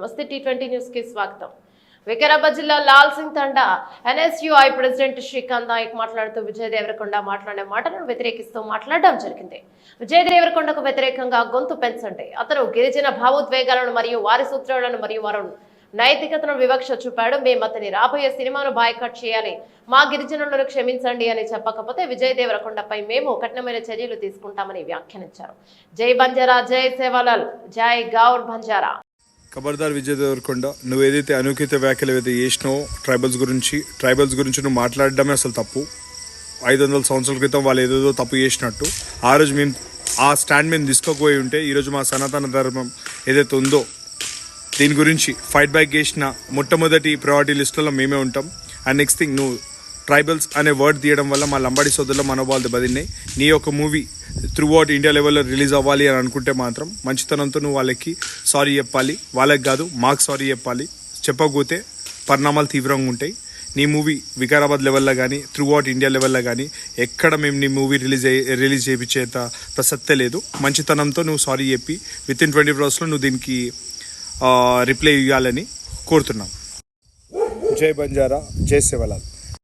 నమస్తే T twenty న్యూస్కి స్వాగతం. వికారాబాద్ జిల్లా లాల్ సింగ్ తండా ఎన్ఎస్యుఐ ప్రెసిడెంట్ శ్రీకాంత్ నాయక్ మాట్లాడుతూ విజయ్ దేవరకొండ మాట్లాడే మాటలను వ్యతిరేకిస్తూ మాట్లాడడం జరిగింది. విజయ్ దేవరకొండకు వ్యతిరేకంగా గొంతు పెంచండి. అతను గిరిజన భావోద్వేగాలను మరియు వారి సూత్రాలను మరియు వారు నైతికతను వివక్ష చూపాడు. మేము అతని రాబోయే సినిమాను బాయ్కట్ చేయాలి. మా గిరిజనులను క్షమించండి అని చెప్పకపోతే విజయ్ దేవరకొండపై మేము కఠినమైన చర్యలు తీసుకుంటామని వ్యాఖ్యానించారు. జై బంజారా జై సేవాలాల్ జై గౌర్ బంజారా. ఖబర్దార్ విజయ్ దేవరకొండ నువ్వు ఏదైతే అనుచిత వ్యాఖ్యలు ఏదైతే చేసినావో ట్రైబల్స్ గురించి ట్రైబల్స్ గురించి నువ్వు మాట్లాడడమే అసలు తప్పు. ఐదు వందల సంవత్సరాల క్రితం వాళ్ళు ఏదేదో తప్పు చేసినట్టు. ఆ రోజు మేము ఆ స్టాండ్ మేము తీసుకోకపోయి ఉంటే ఈరోజు మా సనాతన ధర్మం ఏదైతే ఉందో దీని గురించి ఫైట్ బ్యాక్ చేసిన మొట్టమొదటి ప్రయారిటీ లిస్టులో మేమే ఉంటాం. అండ్ నెక్స్ట్ థింగ్ నువ్వు ట్రైబల్స్ అనే వర్డ్ తీయడం వల్ల మా లంబాడి సోదరుల మనోభావాలు దెబ్బతిన్నాయి. నీ యొక్క మూవీ త్రూ అవుట్ ఇండియా లెవెల్లో రిలీజ్ అవ్వాలి అని అనుకుంటే మాత్రం మంచితనంతో నువ్వు వాళ్ళకి సారీ చెప్పాలి. వాళ్ళకి కాదు మాకు సారీ చెప్పాలి. చెప్పకపోతే పరిణామాలు తీవ్రంగా ఉంటాయి. నీ మూవీ వికారాబాద్ లెవెల్లో కానీ త్రూ అవుట్ ఇండియా లెవెల్లో కానీ ఎక్కడ మేము నీ మూవీ రిలీజ్ రిలీజ్ చేయించేంత ప్రసక్తే లేదు. మంచితనంతో నువ్వు సారీ చెప్పి విత్ ఇన్ ట్వంటీ అవర్స్లో నువ్వు దీనికి రిప్లై ఇవ్వాలని కోరుతున్నాం. జై బంజారా జై శివలాల్.